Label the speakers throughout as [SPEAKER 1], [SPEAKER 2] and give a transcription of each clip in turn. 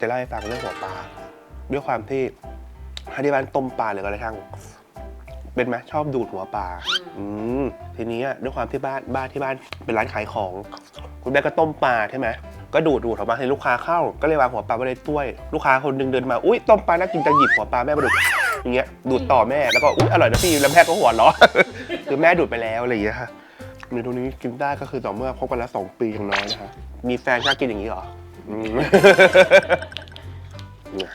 [SPEAKER 1] จะเล่าให้ฟังเรื่องหัวปลาด้วยความที่ให้ที่บ้านต้มปลาหรืออะไรทั้งเป็นไหมชอบดูดหัวปลาอืมทีนี้อะด้วยความที่บ้านบ้านที่บ้านเป็นร้านขายของ คุณแม่ก็ต้มปลาใช่ไหมก็ดูดดูดออกมาให้ลูกค้าเข้า ก็เลยวางหัวปลาไว้ในถ้วย ลูกค้าคนหนึงเดินมาอุ้ยต้มปลาน่ากินจะหยิบหัวปลาแม่มาดูดอย่างเงี้ยดูดต่อแม่แล้วก็อุ้ยอร่อยนะพี่แล้วแม่ก็หัวเราะคือแม่ดูดไปแล้วอะไรอย่างเงี้ยค่ะเมนูนี้กินได้ก็คือต่อเมื่อคบกันแล้วสองปีอย่างน้อยนะคะมีแฟนชอบกินอย่างนี้เหรอ อืม เนี่ย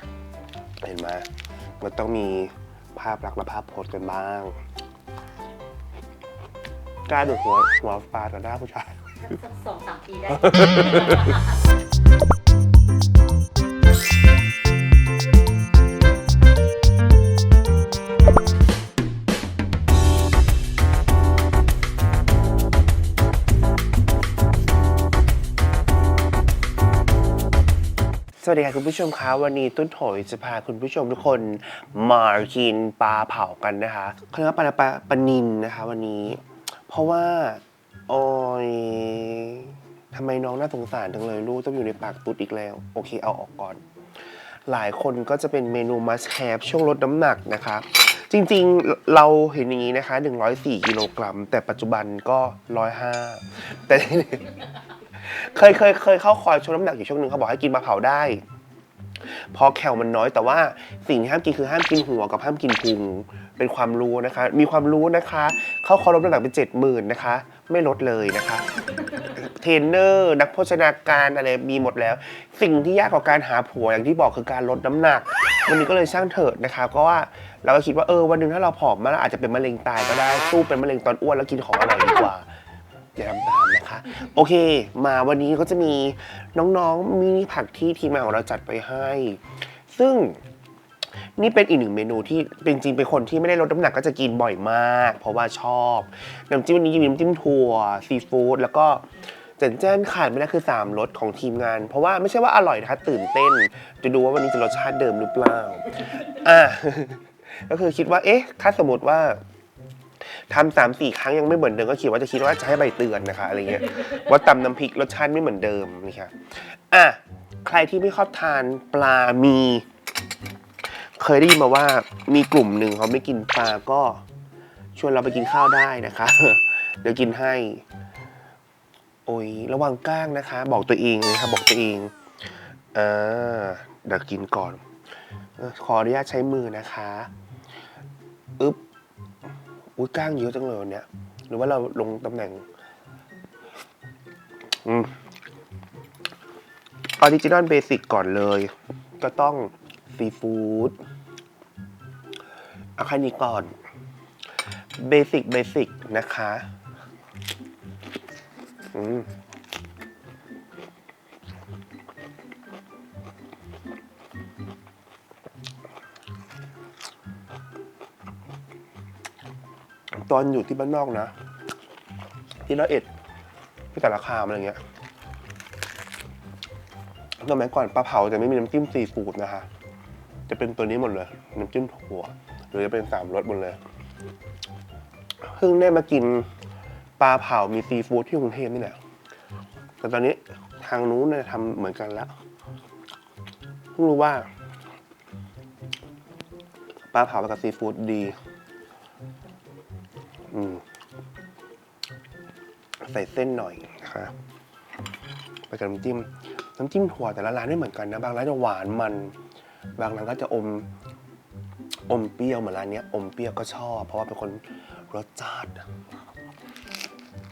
[SPEAKER 1] เห็นไหมมันต้องมีภาพลักษณ์และภาพโพสกันบ้างกล้าดูดหัวหัวปลาต่อหน้าผู้ชาย
[SPEAKER 2] สักสองสามปีได้
[SPEAKER 1] วัสดีค่ะคุณผู้ชมคะวันนี้ตุ้นโถยจะพาคุณผู้ชมทุกคนมากินปลาเผากันนะคะเขาเรียกว่าปลาปลาปลานินนะคะวันนี้ เพราะว่าโอ้ยทำไมน้องน่าสงสารจังเลยลูกต้องอยู่ในปากตุ๊ดอีกแล้ว โอเคเอาออกก่อน หลายคนก็จะเป็นเมนู must have ช่วงลดน้ำหนักนะคะ จริงๆเราเห็นอย่างนี้นะคะ 104กิโลกรัมแต่ปัจจุบันก็ 105แต่ เคยเคยเคยเข้าคอยชั่งน้ำหนักอยู่ช่วงหนึ่งเขาบอกให้กินปลาเผาได้ พอแคลมันน้อยแต่ว่าสิ่งที่ห้ามกินคือห้ามกินหัวกับห้ามกินพุงเป็นความรู้นะคะ มีความรู้นะคะ เข้าคอร์สลดน้ำหนักเป็นเจ็ดหมื่นนะคะ ไม่ลดเลยนะคะเทรนเนอร์นักโภชนาการอะไรมีหมดแล้ว สิ่งที่ยากกว่าการหาผัวอย่างที่บอกคือการลดน้ำหนัก วันนี้ก็เลยช่างเถิดนะคะเพราะว่าเราก็คิดว่าเออวันหนึ่งถ้าเราผอมมากอาจจะเป็นมะเร็งตายก็ได้สู้เป็นมะเร็งตอนอ้วนแล้วกินของอร่อยดีกว่า อย่าทำตามนะคะ โอเค มาวันนี้ก็จะมีน้องๆมินิผักที่ทีมงานของเราจัดไปให้ ซึ่งนี่เป็นอีกหนึ่งเมนูที่เป็นจริงเป็นคนที่ไม่ได้ลดน้ำหนักก็จะกินบ่อยมาก เพราะว่าชอบน้ำจิ้มวันนี้มีน้ำจิ้มถั่วซีฟู้ดแล้วก็เจนเจนขาดไม่ได้คือ3รสของทีมงาน เพราะว่าไม่ใช่ว่าอร่อยนะคะตื่นเต้น จะดูว่าวันนี้จะรสชาติเดิมหรือเปล่าอะก็คือคิดว่าเอ๊ะถ้าสมมติว่า ทำสามสี่ครั้งยังไม่เหมือนเดิมก็คิดว่าจะคิดว่าจะให้ใบเตือนนะคะอะไรเงี้ยว่าตำน้ำพริกรสชาติไม่เหมือนเดิมนี่ค่ะอะใครที่ไม่ชอบทานปลามี เคยได้ยินมาว่ามีกลุ่มหนึ่งเขาไม่กินปลาก็ชวนเราไปกินข้าวได้นะคะ เดี๋ยวกินให้ โอ้ยระวังก้างนะคะ บอกตัวเองนะคะบอกตัวเองอ่าเดี๋ยวกินก่อน ขออนุญาตใช้มือนะคะ อึ๊บ อุ้ยก้างเยอะจังเลยวันเนี้ยหรือว่าเราลงตำแหน่งอืมออริจินอลเบสิกก่อนเลย ก็ต้องซีฟู้ดเอาแค่นี้ก่อนเบสิกเบสิกนะคะ อืม ตอนอยู่ที่บ้านนอกนะ ที่ร้อยเอ็ดที่แต่ละคามอะไรเงี้ยสมัยก่อนปลาเผาจะไม่มีน้ำจิ้มซีฟู้ดนะคะ จะเป็นตัวนี้หมดเลยน้ำจิ้มถั่วหรือจะเป็นสามรสหมดเลยเพิ่งได้มากินปลาเผามีซีฟู้ดที่กรุงเทพนี่แหละแต่ตอนนี้ทางนู้นเนี่ยทำเหมือนกันแล้วเพิ่งรู้ว่าปลาเผากับซีฟู้ดดี ใส่เส้นหน่อยนะคะไปกับน้ำจิ้ม น้ำจิ้มถั่วแต่ละร้านไม่เหมือนกันนะ บางร้านจะหวานมัน บางร้านก็จะอม อมเปรี้ยวเหมือนร้านนี้อมเปรี้ยวก็ชอบ เพราะว่าเป็นคนรสจัด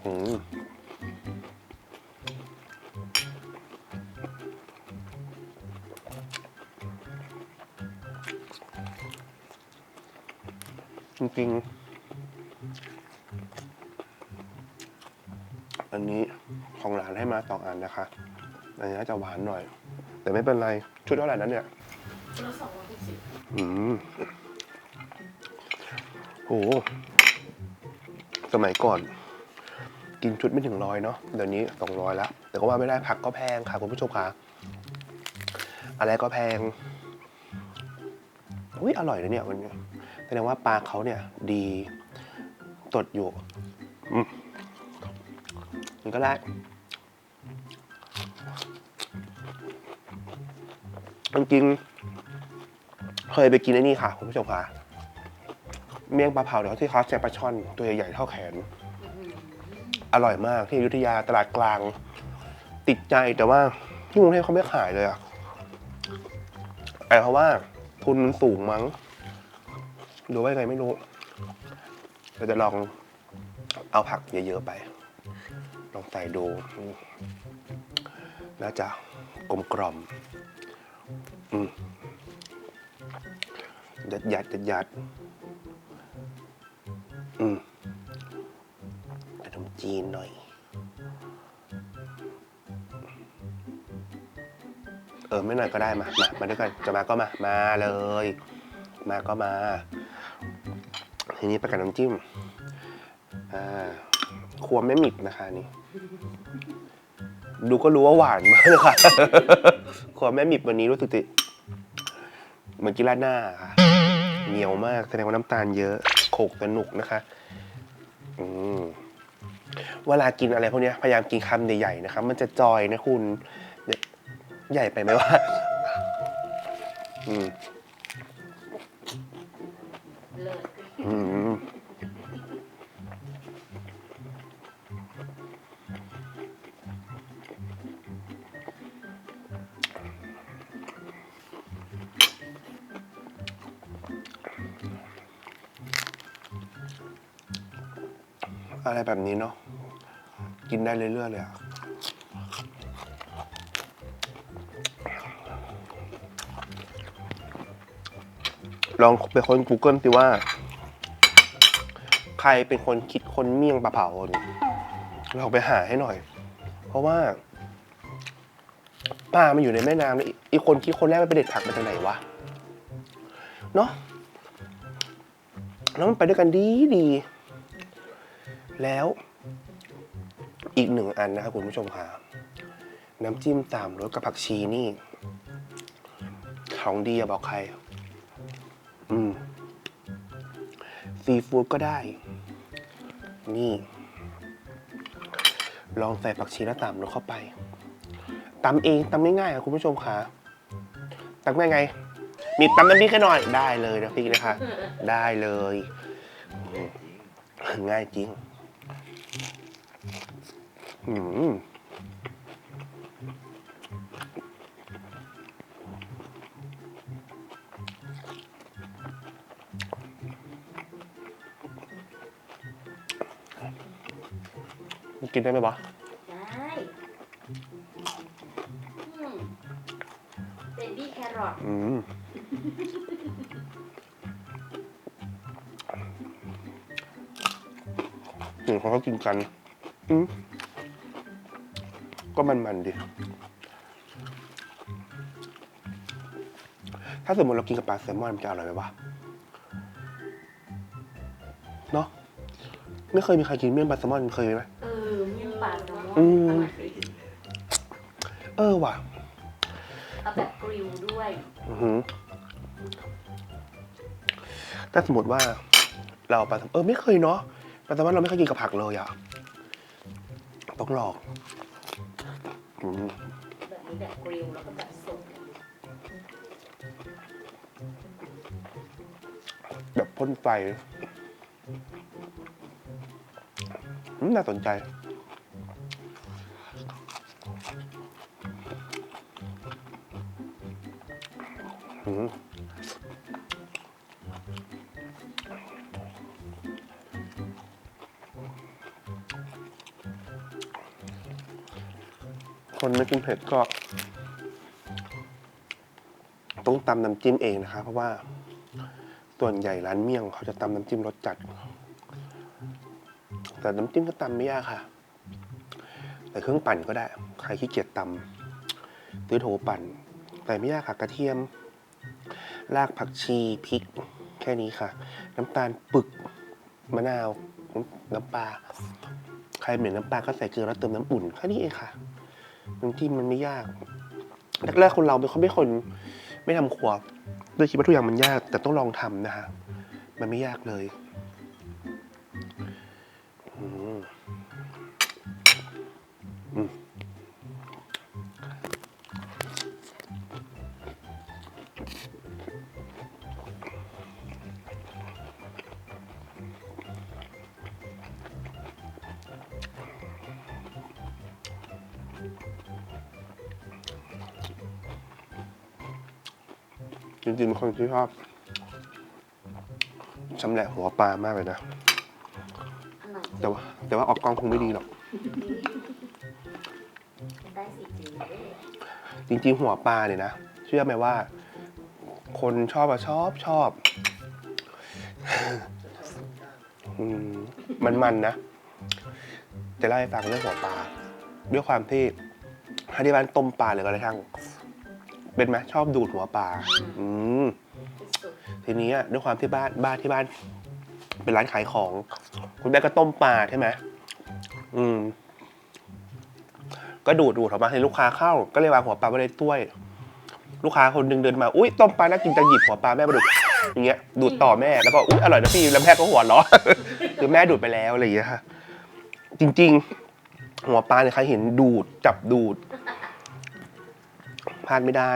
[SPEAKER 1] อืมจริงๆ อันนี้ของหลานให้มาสองอันนะคะ อันนี้จะหวานหน่อย แต่ไม่เป็นไร ชุดเท่าไหร่นั้นเนี่ย
[SPEAKER 2] แล้วสองร้อยหกสิบ
[SPEAKER 1] อืมโห สมัยก่อน กินชุดไม่ถึงร้อยเนาะ เดี๋ยวนี้สองร้อยแล้ว แต่ก็ว่าไม่ได้ผักก็แพงค่ะคุณผู้ชมค่ะ อะไรก็แพง อุ้ยอร่อยนะเนี่ยวันนี้แสดงว่าปลาเขาเนี่ย ดีสดอยู่ อืม นี่ก็ได้ จริงๆเคยไปกินไอ้นี่ค่ะ คุณผู้ชมค่ะ เมี่ยงปลาเผาเดี๋ยวที่เขาใช้ปลาช่อน ตัวใหญ่ๆเท่าแขน อร่อยมากที่อยุธยาตลาดกลาง ติดใจแต่ว่าที่กรุงเทพเขาไม่ขายเลยอะไอเพราะว่า ทุนมันสูงมั้งดูว่าไงไม่รู้ เราจะลองเอาผักเยอะ ๆ ไป ลองใส่ดูน่าจะกลมกล่อมอืมยัดยัดยัดยัดอืมขนมจีนหน่อย เออ ไม่หน่อยก็ได้มา มา มาด้วยกัน จะมาก็มา มาเลย มาก็มา ทีนี้ไปกับน้ำจิ้ม อ่า ครัวไม่มิดนะคะนี่ ดูก็รู้ว่าหวานมากเลยค่ะ ครัวแม่มิบวันนี้รู้สึกติเหมือนกินราดหน้าค่ะ เหนียวมากแสดงว่าน้ำตาลเยอะโขกสนุกนะคะอืมเวลากินอะไรพวกนี้พยายามกินคำใหญ่ๆนะครับ มันจะจอยนะคุณ ใหญ่ไปไหมวะอืม อะไรแบบนี้เนาะกินได้เรื่อยๆเลยอะลองไปค้น Google สิว่า ใครเป็นคนคิดคนเมี่ยงปลาเผาคนเราไปหาให้หน่อย เพราะว่าปลามันอยู่ในแม่น้ำแล้วอีอีคนคิดคนแรกมันไปเด็ดผักมาจากไหนวะเนาะแล้วมันไปด้วยกันดีดี แล้วอีกหนึ่งอันนะครับคุณผู้ชมค่ะน้ำจิ้มตามรสกับผักชีนี่ ของดีอะบอกใคร อืมซีฟู้ดก็ได้ นี่ ลองใส่ผักชีและตำลงเข้าไปตำเองตำง่ายๆค่ะคุณผู้ชมค่ะตำง่ายไง มีตำน้ำพริกให้หน่อยได้เลยนะพริกนะคะ ได้เลย ง่ายจริง กินได้ไหมบะ
[SPEAKER 2] ได้เบบี้แครอท
[SPEAKER 1] อืมอืมเขาก็กินกัน อืม ก็มันๆดิ ถ้าสมมติเรากินกับปลาแซลมอนมันจะอร่อยไหมวะ เนาะไม่เคยมีใครกินเมี่ยงปลาแซลมอนเคยไหม
[SPEAKER 2] เออเมี่ยงปลาแซลมอน
[SPEAKER 1] อืม
[SPEAKER 2] อร่อย
[SPEAKER 1] เออว่ะ
[SPEAKER 2] เอาแบบกริลด้วย
[SPEAKER 1] อือหือถ้าสมมติว่าเราปลาแซลมอนเออไม่เคยเนาะปลาแซลมอนเราไม่เคยกินกับผักเลยอะต้องลอง อืม
[SPEAKER 2] แบบนี้แบบกริลแล้วก็แบบสุก
[SPEAKER 1] แบบพ่นไฟอืมน่าสนใจ อืม คนไม่กินเผ็ดก็ ต้องตำน้ำจิ้มเองนะคะ เพราะว่า ส่วนใหญ่ร้านเมี่ยงเขาจะตำน้ำจิ้มรสจัด แต่น้ำจิ้มก็ตำไม่ยากค่ะ แต่เครื่องปั่นก็ได้ ใครขี้เกียจตำซื้อโถปั่น แต่ไม่ยากค่ะกระเทียม รากผักชีพริก แค่นี้ค่ะ น้ำตาลปึกมะนาว น้ำปลาใครเหม็นน้ำปลาก็ใส่เกลือแล้วเติมน้ำอุ่นแค่นี้เองค่ะ น้ำจิ้มมันไม่ยากแรกๆคนเราเป็นคนไม่คนไม่ทำครัวเลยคิดว่าทุกอย่างมันยาก แต่ต้องลองทำนะคะมันไม่ยากเลย จริงๆเป็นคนที่ชอบชำแหละหัวปลามากเลยนะ แต่ว่า แต่ว่าออกกล้องคงไม่ดีหรอก
[SPEAKER 2] ได้สิจี
[SPEAKER 1] จริงๆ หัวปลาเนี่ยนะ เชื่อไหมว่า คนชอบอะชอบชอบอืมมันมันๆนะ จะเล่าให้ฟังเรื่องหัวปลาด้วยความที่ที่บ้านต้มปลาหรืออะไรทั้ง เป็นไหมชอบดูดหัวปลาอืม
[SPEAKER 2] ที
[SPEAKER 1] นี้อะด้วยความที่บ้านบ้านที่บ้าน เป็นร้านขายของ คุณแม่ก็ต้มปลาใช่ไหมอืม ก็ดูดดูดออกมาให้ลูกค้าเข้า ก็เลยวางหัวปลาไว้ในถ้วย ลูกค้าคนหนึ่งเดินมาอุ้ยต้มปลาน่ากินจะหยิบหัวปลาแม่มาดูดอย่างเงี้ยดูดต่อแม่แล้วก็อุ้ยอร่อยนะพี่แล้วแม่ก็หัวเราะคือแม่ดูดไปแล้วอะไรอย่างเงี้ยค่ะจริง ๆ หัวปลาเนี่ยใครเห็นดูดจับดูด พลาดไม่ได้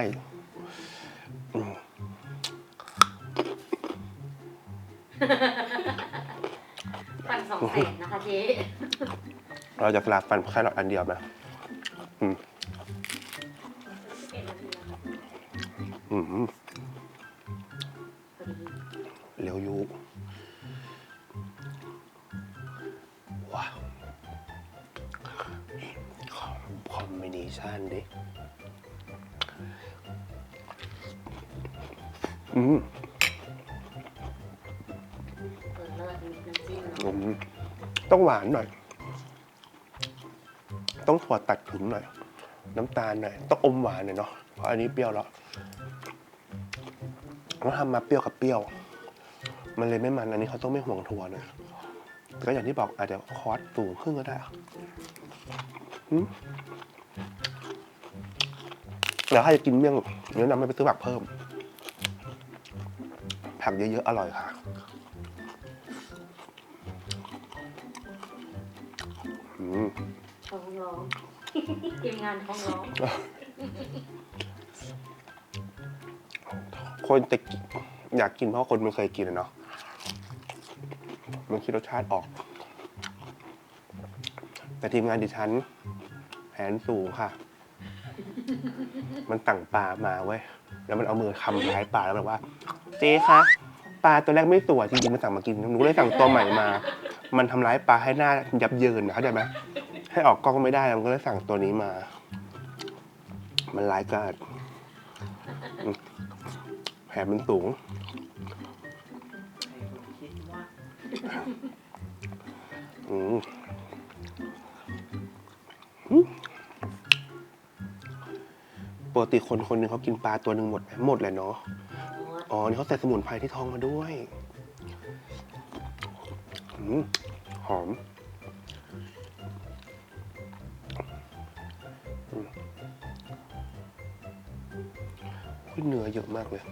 [SPEAKER 2] ปั่นสองแสนนะคะเจ๊
[SPEAKER 1] เราจะสลับฟันแค่หลอดอันเดียวไหมอืม
[SPEAKER 2] เป็นนาทีแล้วค่ะ
[SPEAKER 1] อืมานหน่อย ต้องถั่วตัดถึงหน่อย น้ำตาลหน่อย ต้องอมหวานหน่อยเนาะ เพราะอันนี้เปรี้ยวแล้วต้องทำมาเปรี้ยวกับเปรี้ยว มันเลยไม่มัน อันนี้เขาต้องไม่ห่วงถั่วนะแต่ก็อย่างที่บอกอาจจะคอสสูงขึ้นก็ได้อืมแล้วถ้าจะกินเมี่ยงแนะนำให้ไปซื้อผักเพิ่ม ผักเยอะๆ อร่อยค่ะ
[SPEAKER 2] ทีมงานท้องร้อง
[SPEAKER 1] คนจะกิอยากกินเพราะคนไม่เคยกินอะเนาะมันคิดรสชาติออก แต่ทีมงานดิฉัน แผนสูงค่ะ มันสั่งปลามาเว้ย แล้วมันเอามือคำท้ายปลาแล้วแบบว่า เจ๊คะปลาตัวแรกไม่สวยจริงๆมันสั่งมากินหนูเลยสั่งตัวใหม่มา มันทำร้ายปลาให้หน้ายับเยินนะเข้าใจไหม ให้ออกกล้องไม่ได้มันก็เลยสั่งตัวนี้มา มันร้ายกาจแผลมันสูง อืมปกติคนคนหนึ่งเขากินปลาตัวหนึ่งหมดไหมหมดเลยเนาะ อ๋อ นี่เขาใส่สมุนไพรที่ท้องมาด้วยอืมหอม อุ๊ยเนื้อเยอะมากเลย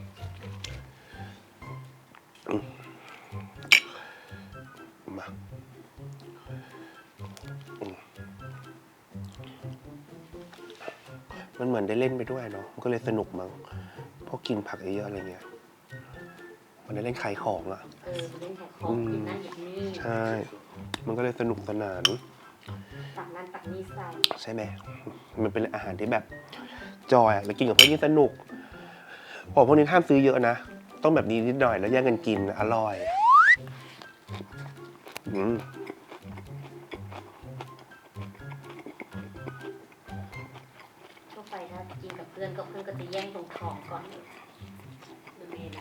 [SPEAKER 1] อืมมาอืมมันเหมือนได้เล่นไปด้วยเนาะ มันก็เลยสนุกมั้งเพราะกินผักเยอะๆอะไรเงี้ย มันได้เล่นขายของอะ
[SPEAKER 2] เออมันเล่นแขกของหยิบนั่นหยิบนี่
[SPEAKER 1] ใช่ มันก็เลยสนุกสนาน
[SPEAKER 2] ตักนั่นตักนี่ใส่
[SPEAKER 1] ใช่ไหม มันเป็นอาหารที่แบบ จอยอะแล้วกินกับเพื่อนยิ่งสนุก ผมพวกนี้ห้ามซื้อเยอะนะ ต้องแบบนี้นิดหน่อยแล้วแย่งกันกินอร่อยอืม
[SPEAKER 2] ก็ไปถ้ากินกับเพื่อนก็เพื่อนก็จะแย่งตรงท้องก่อน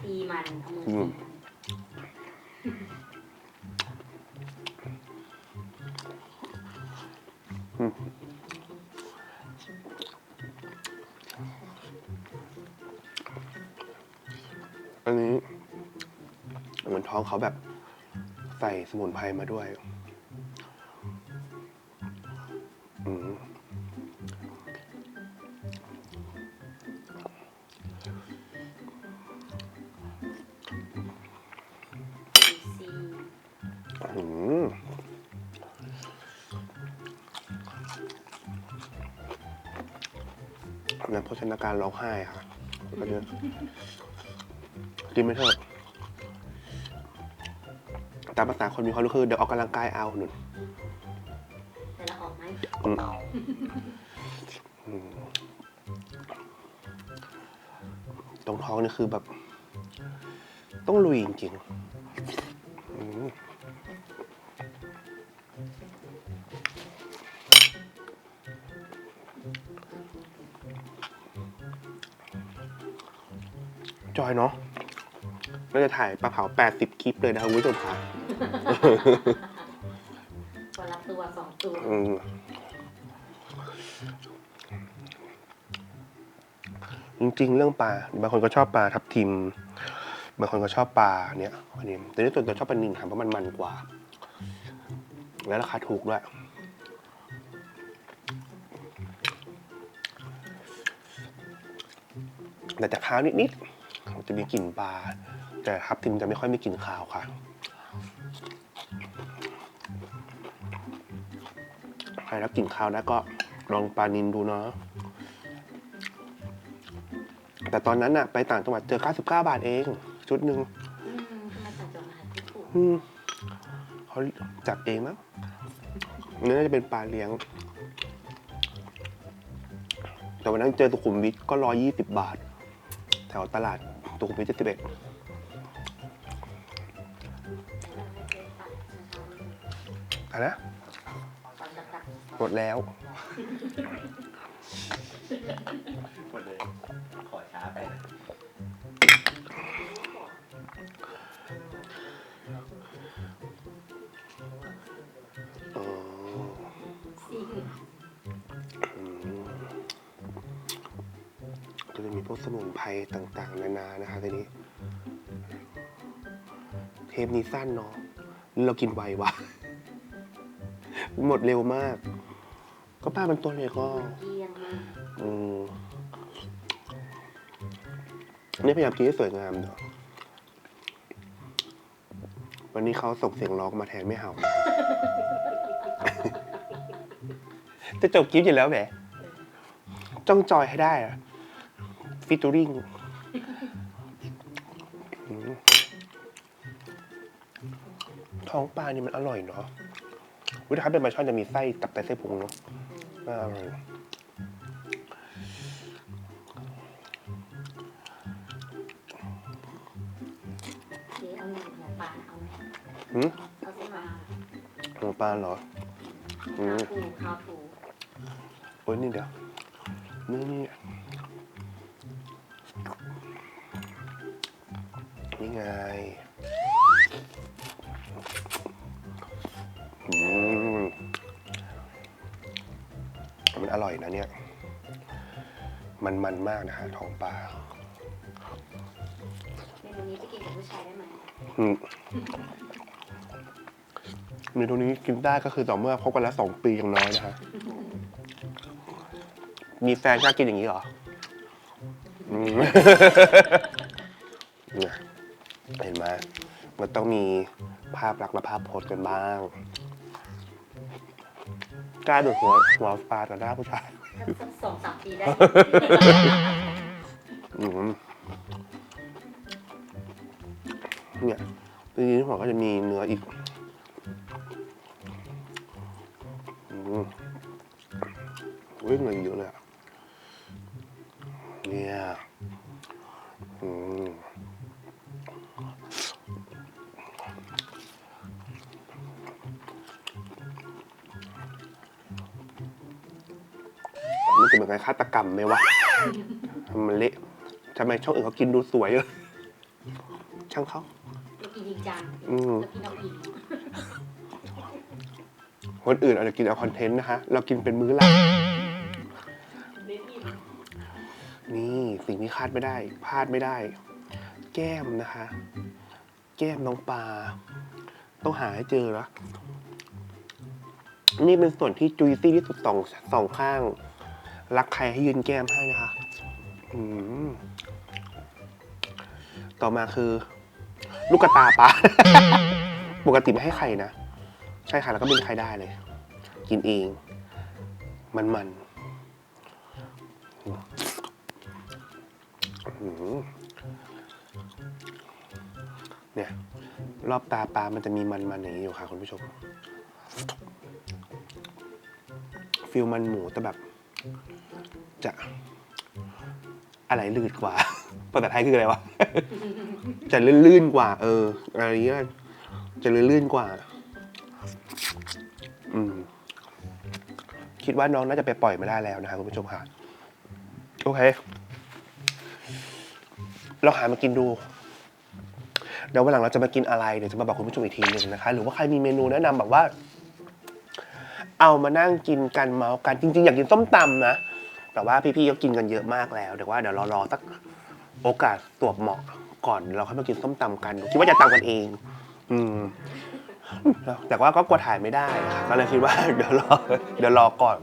[SPEAKER 2] ตีมันเอามือตีมัน
[SPEAKER 1] อันนี้เหมือนท้องเขาแบบใส่สมุนไพรมาด้วย อืมอืมนักโภชนาการร้องไห้ค่ะอันเนี้ย กินไม่เถอะตามภาษาคนมีความรู้คือเดี๋ยวออกกำลังกายเอาหนุน
[SPEAKER 2] แต่ละออกไหม
[SPEAKER 1] อืมอืมตรงท้องนี่คือแบบ ต้องลุยจริงๆอืมจอยเนาะ เราจะถ่ายปลาเผา 80 คลิปเลยนะครับคุณผู้ชมค่ะ
[SPEAKER 2] คนละตัวสองตัว
[SPEAKER 1] อืมจริงๆ เรื่องปลา บางคนก็ชอบปลาทับทิม บางคนก็ชอบปลาเนี่ยอันนี้แต่ที่ส่วนตัวชอบปลานิลค่ะเพราะมันมันกว่า และราคาถูกด้วย แต่จะข้าวนิดๆมันจะมีกลิ่นปลา แต่ทับทิมจะไม่ค่อยมีกลิ่นคาวค่ะใครรับกลิ่นข้าวได้ก็ลองปลานินดูเนาะแต่ตอนนั้นอะไปต่างจังหวัดเจอ 99 บาทเอง ชุดหนึ่ง
[SPEAKER 2] อืมทำไมต่างจังหวัดที่ถูก
[SPEAKER 1] อืมเขาจัดเองมั้งอันนี้น่าจะเป็นปลาเลี้ยง แต่วันนั้นเจอสุขุมวิทก็ร้อยี่สิบบาท แถวตลาดสุขุมวิทเจ็ดสิบเอ็ด
[SPEAKER 2] นะคะ
[SPEAKER 1] อะนะ
[SPEAKER 2] ตอนจะตัด
[SPEAKER 1] หมดแล้ว
[SPEAKER 3] หมดเลย ขอช้าไปนะ
[SPEAKER 1] ก็จะมีพวกสมุนไพรต่างๆ นานานะคะทีนี้ เทปนี้สั้นเนาะ เรากินไววะ หมดเร็วมาก ก็ป้ามันตัวเล็กก็
[SPEAKER 2] เกลี้ยงมาก
[SPEAKER 1] อืมนี่พยายามกินให้สวยงามเนาะวันนี้เขาส่งเสียงร้องมาแทนไม่เห่า จะจบคลิปอยู่แล้วแหมจ้องจอยให้ได้อะฟิตูริงท้องปลานี่มันอร่อยเนาะ วิธีทำเป็นปลาช่อนจะมีไส้ตับไตไส้พุงเนาะน่าอร่อย
[SPEAKER 2] เจ๊เอาหนึ่งหัวปลาเอาไหม
[SPEAKER 1] หืม
[SPEAKER 2] เอาเส้นมา
[SPEAKER 1] หัวปลาเหรอ อื
[SPEAKER 2] ข้ามวถูข้าวถู
[SPEAKER 1] โอ้ยนี่เดี๋ยวเนื้อนี่นี่ไง อร่อยนะเนี่ย มันมันมากนะฮะท้องปลา
[SPEAKER 2] เมนูนี้ไปกินกับผู้ชายได้ไหม
[SPEAKER 1] อืมเมนูนี้กินได้ก็คือต่อเมื่อคบกันแล้วสองปีอย่างน้อยนะฮะมีแฟนกล้ากินอย่างนี้เหรออืม เนี่ยเห็นไหมมันต้องมีภาพลักษณ์และภาพโพสกันบ้างก ล้าดูดหัวหัวปลาต่อหน้าผู้ชาย
[SPEAKER 2] สักสองสามปีได้
[SPEAKER 1] อืมเนี่ยทีนี้หัวก็จะมีเนื้ออีก อนการฆาตกรรมไหมวะทำมันเละทำไมช่องอื่นเขากินดูสวยเลยช่างเขา
[SPEAKER 2] เรากินจริงจัง
[SPEAKER 1] อืม
[SPEAKER 2] เรากินเอาอิ่ม
[SPEAKER 1] คนอื่นอาจจะกินเอาคอนเทนต์นะคะ เรากินเป็นมื้อหลัก
[SPEAKER 2] เน้นอิ่ม
[SPEAKER 1] นี่สิ่งที่คาดไม่ได้ พลาดไม่ได้ แก้มนะคะ แก้มน้องปลา ต้องหาให้เจอแล้วนี่เป็นส่วนที่จุยซี่ที่สุดสองสองข้าง รักใครให้ยืนแก้มให้นะคะอืมต่อมาคือ ลูกตาปลา ปกติไม่ให้ใครนะ ใช่ค่ะ แล้วก็ไม่มีใครได้เลย กินเอง มันมันๆเนี่ย รอบตาปลามันจะมีมันๆอย่างนี้อยู่ค่ะ คุณผู้ชมฟิลมันหมูแต่แบบ จะอะไรลืดกว่า ภาษาไทยคืออะไรวะ จะลื่นๆกว่า เออ อะไรเงี้ยจะลื่นๆกว่า อืม คิดว่าน้องน่าจะไปปล่อยไม่ได้แล้วนะคะคุณผู้ชมค่ะโอเค เราหามากินดู เดี๋ยววันหลังเราจะมากินอะไรเดี๋ยวจะมาบอกคุณผู้ชมอีกทีหนึ่งนะคะ หรือว่าใครมีเมนูแนะนำแบบว่า เอามานั่งกินกันเมาส์กันจริงๆ อยากกินส้มตำนะ แต่ว่าพี่ๆก็กินกันเยอะมากแล้วเดี๋ยวว่าเดี๋ยวรารอสักโอกาสตวบเหมาะก่อนเราค่อยมากินส้มตำกัน คิดว่าจะตำกันเอง อืมแต่ว่าก็กลัวถ่ายไม่ได้ค่ะก็เลยคิดว่า เดี๋ยวรอเดี๋ยวรอก่อน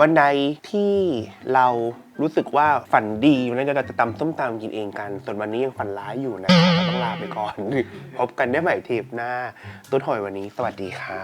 [SPEAKER 1] วันใดที่เรารู้สึกว่าฝันดีวันนั้นเราจะตำส้มตำกินเองกัน ส่วนวันนี้ยังฝันร้ายอยู่นะเราต้องลาไปก่อน พบกันได้ใหม่เทปหน้าต้นหอยวันนี้ สวัสดีค่ะ